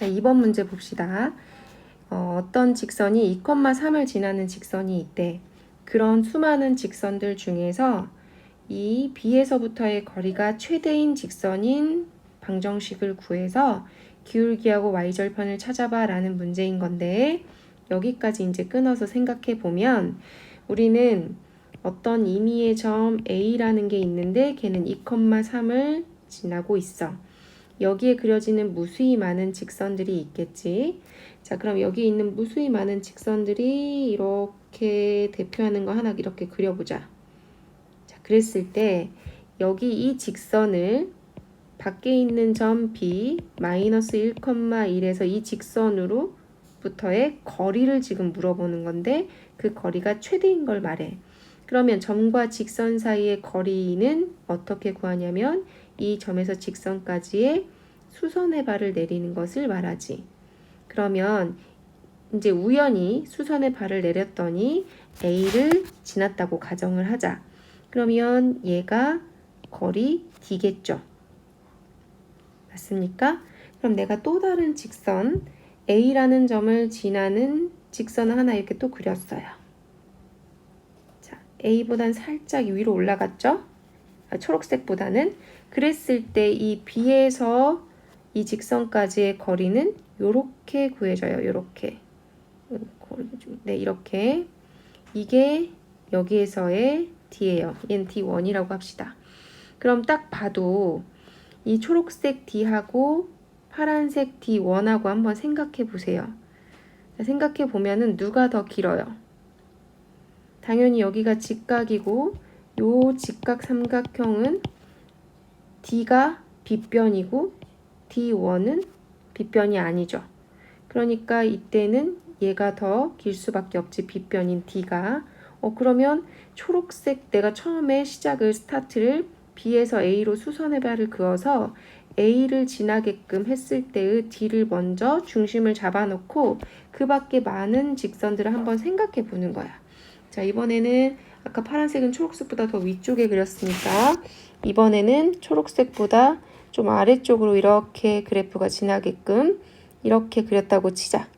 자, 2번 문제 봅시다. 어, 어떤 직선이 2,3을 지나는 직선이 있대. 그런 수많은 직선들 중에서 이 B에서부터의 거리가 최대인 직선인 방정식을 구해서 기울기하고 y절편을 찾아봐 라는 문제인 건데 여기까지 이제 끊어서 생각해 보면 우리는 어떤 임의의 점 A라는 게 있는데 걔는 2,3을 지나고 있어. 여기에 그려지는 무수히 많은 직선들이 있겠지. 자, 그럼 여기 있는 무수히 많은 직선들이 이렇게 대표하는 거 하나 이렇게 그려보자. 자, 그랬을 때 여기 이 직선을 밖에 있는 점 B 마이너스 1,1에서 이 직선으로 부터의 거리를 지금 물어보는 건데 그 거리가 최대인 걸 말해. 그러면 점과 직선 사이의 거리는 어떻게 구하냐면 이 점에서 직선까지의 수선의 발을 내리는 것을 말하지. 그러면 이제 우연히 수선의 발을 내렸더니 A를 지났다고 가정을 하자. 그러면 얘가 거리 D겠죠. 맞습니까? 그럼 내가 또 다른 직선 A라는 점을 지나는 직선을 하나 이렇게 또 그렸어요. 자, A보단 살짝 위로 올라갔죠? 아, 초록색보다는 그랬을 때 이 B에서 이 직선까지의 거리는 이렇게 구해져요. 이렇게. 네, 이렇게. 이게 여기에서의 D예요. 얘는 D1이라고 합시다. 그럼 딱 봐도 이 초록색 D하고 파란색 D1하고 한번 생각해 보세요. 생각해 보면은 누가 더 길어요? 당연히 여기가 직각이고 요 직각 삼각형은 D가 빗변이고 D1은 빗변이 아니죠. 그러니까 이때는 얘가 더 길 수밖에 없지 빗변인 D가 어 그러면 초록색 내가 처음에 시작을 스타트를 B에서 A로 수선의 발을 그어서 A를 지나게끔 했을 때의 D를 먼저 중심을 잡아놓고 그 밖에 많은 직선들을 한번 생각해 보는 거야. 자, 이번에는 아까 파란색은 초록색보다 더 위쪽에 그렸으니까 이번에는 초록색보다 좀 아래쪽으로 이렇게 그래프가 지나게끔 이렇게 그렸다고 치자.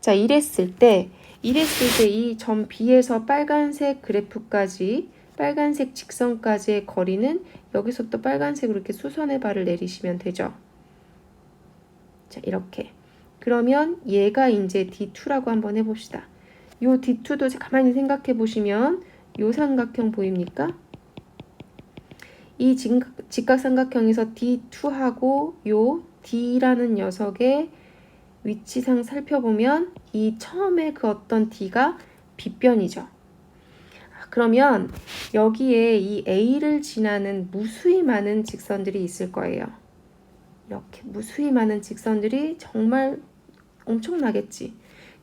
자, 이랬을 때, 이랬을 때 이 점 B에서 빨간색 그래프까지, 빨간색 직선까지의 거리는 여기서부터 빨간색으로 이렇게 수선의 발을 내리시면 되죠. 자, 이렇게. 그러면 얘가 이제 D2라고 한번 해봅시다. 요 D2도 가만히 생각해 보시면 요 삼각형 보입니까? 이 직각삼각형에서 D2하고 요 D라는 녀석의 위치상 살펴보면 이 처음에 그 어떤 D가 빗변이죠. 그러면 여기에 이 A를 지나는 무수히 많은 직선들이 있을 거예요. 이렇게 무수히 많은 직선들이 정말 엄청나겠지.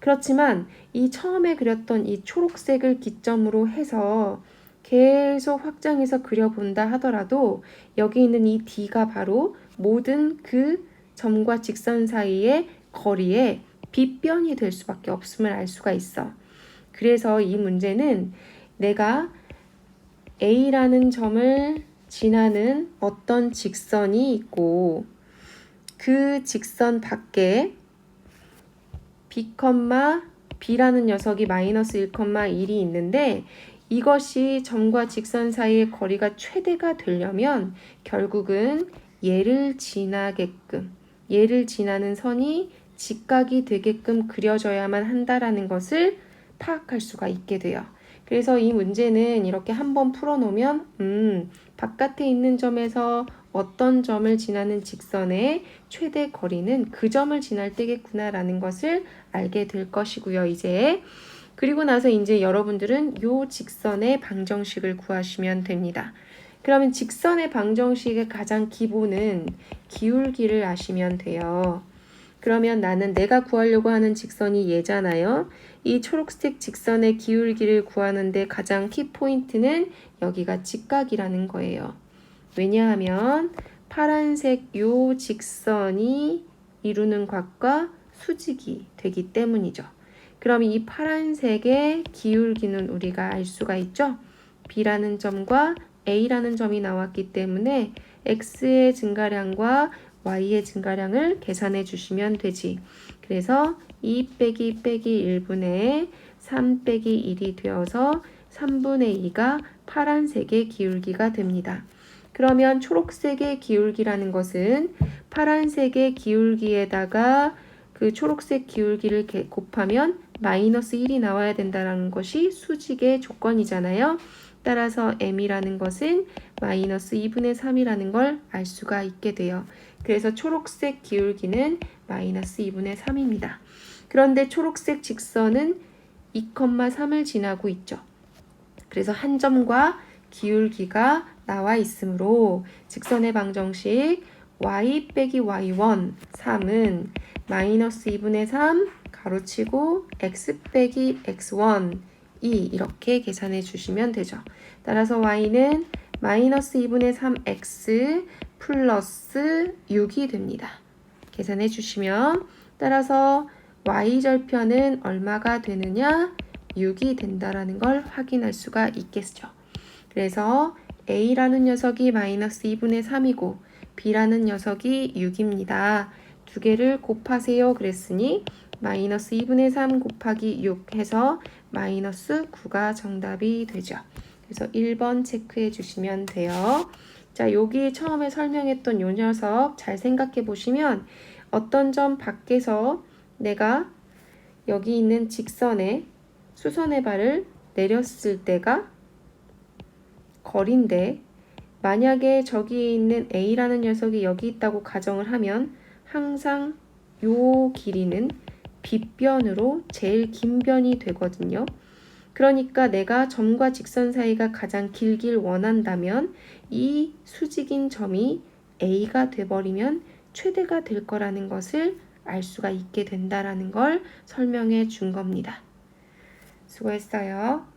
그렇지만 이 처음에 그렸던 이 초록색을 기점으로 해서 계속 확장해서 그려본다 하더라도 여기 있는 이 D가 바로 모든 그 점과 직선 사이의 거리에 빗변이 될 수밖에 없음을 알 수가 있어. 그래서 이 문제는 내가 A라는 점을 지나는 어떤 직선이 있고 그 직선 밖에 B, B라는 녀석이 마이너스 1,1이 있는데 이것이 점과 직선 사이의 거리가 최대가 되려면 결국은 얘를 지나게끔 얘를 지나는 선이 직각이 되게끔 그려져야만 한다라는 것을 파악할 수가 있게 돼요. 그래서 이 문제는 이렇게 한번 풀어놓으면 음, 바깥에 있는 점에서 어떤 점을 지나는 직선의 최대 거리는 그 점을 지날 때겠구나라는 것을 알게 될 것이고요. 이제 그리고 나서 이제 여러분들은 요 직선의 방정식을 구하시면 됩니다. 그러면 직선의 방정식의 가장 기본은 기울기를 아시면 돼요. 그러면 나는 내가 구하려고 하는 직선이 얘잖아요. 이 초록색 직선의 기울기를 구하는데 가장 키포인트는 여기가 직각이라는 거예요. 왜냐하면 파란색 요 직선이 이루는 곽과 수직이 되기 때문이죠. 그럼 이 파란색의 기울기는 우리가 알 수가 있죠. B라는 점과 A라는 점이 나왔기 때문에 X의 증가량과 y의 증가량을 계산해 주시면 되지. 그래서 2 빼기 빼기 1분의 3 빼기 1이 되어서 3분의 2가 파란색의 기울기가 됩니다. 그러면 초록색의 기울기라는 것은 파란색의 기울기에다가 그 초록색 기울기를 개- 곱하면 마이너스 1이 나와야 된다는 것이 수직의 조건이잖아요. 따라서 m이라는 것은 마이너스 2분의 3이라는 걸 알 수가 있게 돼요. 그래서 초록색 기울기는 마이너스 2분의 3입니다. 그런데 초록색 직선은 2,3을 지나고 있죠. 그래서 한 점과 기울기가 나와 있으므로 직선의 방정식 y 빼기 y1 3은 마이너스 2분의 3 가로치고 x 빼기 x1 2 이렇게 계산해 주시면 되죠. 따라서 y는 마이너스 2분의 3x 플러스 6이 됩니다. 계산해 주시면 따라서 y절편은 얼마가 되느냐 6이 된다라는 걸 확인할 수가 있겠죠. 그래서 a라는 녀석이 마이너스 2분의 3이고 b라는 녀석이 6입니다. 두 개를 곱하세요 그랬으니 마이너스 2분의 3 곱하기 6 해서 마이너스 9가 정답이 되죠. 그래서 1번 체크해 주시면 돼요. 자, 여기 처음에 설명했던 요 녀석 잘 생각해 보시면 어떤 점 밖에서 내가 여기 있는 직선에 수선의 발을 내렸을 때가 거리인데 만약에 저기 있는 A라는 녀석이 여기 있다고 가정을 하면 항상 요 길이는 빗변으로 제일 긴 변이 되거든요. 그러니까 내가 점과 직선 사이가 가장 길길 원한다면 이 수직인 점이 A가 돼버리면 최대가 될 거라는 것을 알 수가 있게 된다라는 걸 설명해 준 겁니다. 수고했어요.